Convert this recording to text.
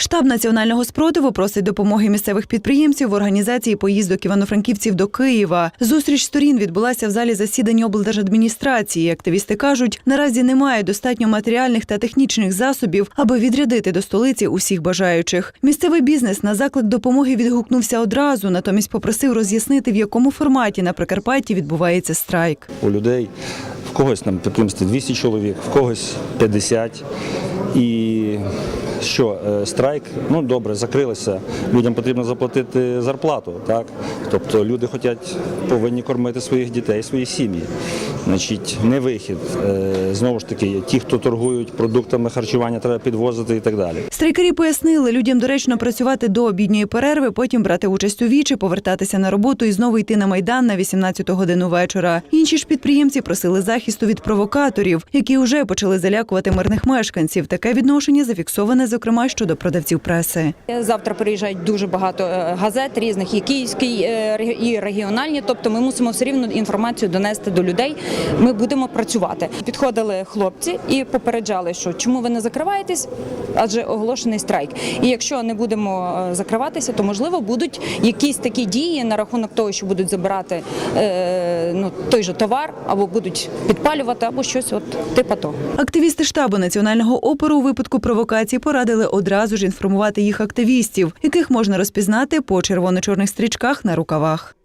Штаб національного спротиву просить допомоги місцевих підприємців в організації поїздок івано-франківців до Києва. Зустріч сторін відбулася в залі засідань облдержадміністрації. Активісти кажуть, наразі немає достатньо матеріальних та технічних засобів, аби відрядити до столиці усіх бажаючих. Місцевий бізнес на заклик допомоги відгукнувся одразу, натомість попросив роз'яснити, в якому форматі на Прикарпатті відбувається страйк. У людей когось там підприємство 200 чоловік, в когось 50. І що, е, страйк, ну добре, закрилися. Людям потрібно заплатити зарплату, так? Тобто люди хочуть, повинні кормити своїх дітей, свої сім'ї. Значить, не вихід. Е, Знову ж таки, ті, хто торгують продуктами харчування, треба підвозити і так далі. Страйкарі пояснили, людям доречно працювати до обідньої перерви, потім брати участь у вічі, повертатися на роботу і знову йти на майдан на 18 годину вечора. Інші ж підприємці просили захисту від провокаторів, які вже почали залякувати мирних мешканців. Таке відношення зафіксоване, зокрема, щодо продавців преси. Завтра приїжджають дуже багато е, газет різних, і київські, е, і регіональні. Тобто ми мусимо все рівно інформацію донести до людей. Ми будемо працювати. Підходили хлопці і попереджали, що чому ви не закриваєтесь, адже оголошений страйк. І якщо не будемо е, закриватися, то можливо будуть якісь такі дії на рахунок того, що будуть забирати е, ну, той же товар, або будуть підпалювати, або щось от типу того. Активісти штабу національного опору у випадку провокації порадили одразу ж інформувати їх активістів, яких можна розпізнати по червоно-чорних стрічках на рукавах.